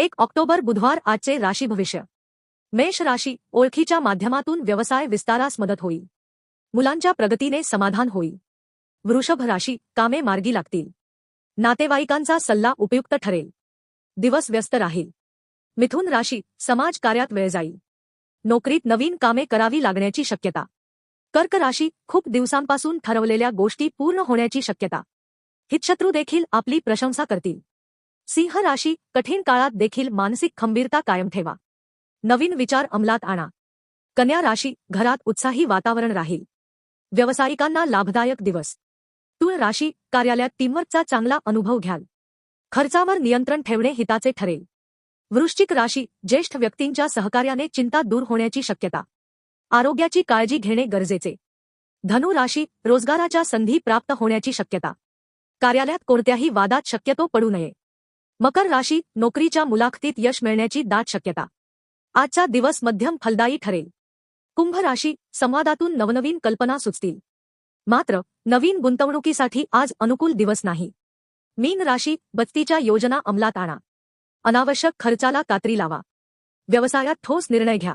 एक ऑक्टोबर बुधवार आजचे राशी भविष्य. मेष राशी ओळखीच्या माध्यमातून व्यवसाय विस्तारास मदत होईल. मुलांच्या प्रगतीने समाधान होईल. वृषभ राशी कामे मार्गी लागतील. नातेवाईकांचा सल्ला उपयुक्त ठरेल. दिवस व्यस्त राहील. मिथुन राशी समाज कार्यात वेळ जाईल. नोकरीत नवीन कामे करावी लागण्याची शक्यता. कर्क राशी खूप दिवसांपासून ठरवलेल्या गोष्टी पूर्ण होण्याची शक्यता. हितशत्रू देखील आपली प्रशंसा करतील. सिंह राशी कठीण काळात देखील मानसिक खंबीरता कायम ठेवा. नवीन विचार अंमलात आणा. कन्या राशी घरात उत्साही वातावरण राहील. व्यावसायिकांना लाभदायक दिवस. तुळ राशी कार्यालयात टीमवर्कचा चांगला अनुभव घ्याल. खर्चावर नियंत्रण ठेवणे हिताचे ठरेल. वृश्चिक राशी ज्येष्ठ व्यक्तींच्या सहकार्याने चिंता दूर होण्याची शक्यता. आरोग्याची काळजी घेणे गरजेचे. धनु राशी रोजगाराच्या संधी प्राप्त होण्याची शक्यता. कार्यालयात कोणत्याही वादात शक्यतो पडू नये. मकर राशी नोकरीच्या मुलाखतीत यश मिळण्याची दाट शक्यता. आजचा दिवस मध्यम फलदायी ठरेल. कुंभ राशी संवादातून नवनवीन कल्पना सुचतील. मात्र नवीन गुंतवणुकीसाठी आज अनुकूल दिवस नाही. मीन राशी बत्तीच्या योजना अंमलात आणा. अनावश्यक खर्चाला कात्री लावा. व्यवसायात ठोस निर्णय घ्या.